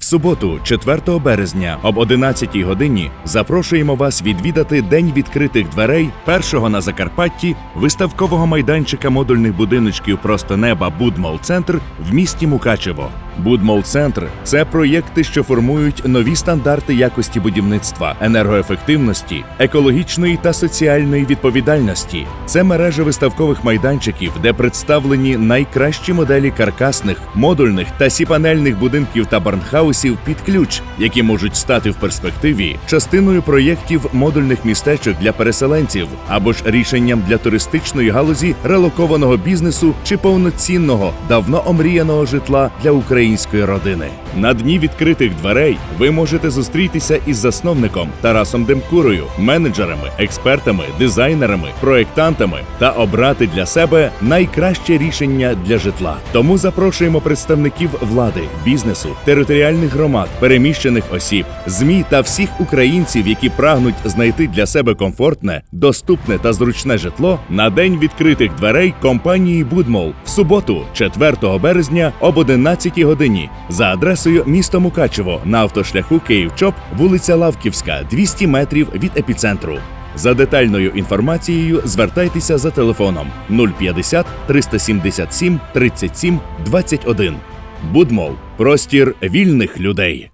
В суботу, 4 березня, об 11 годині, запрошуємо вас відвідати День відкритих дверей першого на Закарпатті виставкового майданчика модульних будиночків Просто неба Будмол Центр в місті Мукачево. Будмол Центр це проєкти, що формують нові стандарти якості будівництва, енергоефективності, екологічної та соціальної відповідальності. Це мережа виставкових майданчиків, де представлені найкращі моделі каркасних, модульних та сіпанельних будинків та барнхаусів під ключ, які можуть стати в перспективі частиною проєктів модульних містечок для переселенців або ж рішенням для туристичної галузі релокованого бізнесу чи повноцінного, давно омріяного житла для української родини. На дні відкритих дверей ви можете зустрітися із засновником Тарасом Демкурою, менеджерами, експертами, дизайнерами, проєктантами та обрати для себе найкраще рішення для житла. Тому запрошуємо представників влади, бізнесу, територіальних громад, переміщених осіб, змі та всіх українців, які прагнуть знайти для себе комфортне, доступне та зручне житло на день відкритих дверей компанії Будмол в суботу, 4 березня об 11 годині за адресою місто Мукачево на автошляху Київ-Чоп, вулиця Лавківська, 200 метрів від епіцентру. За детальною інформацією звертайтеся за телефоном 050 377 37 21. Будмол простір вільних людей.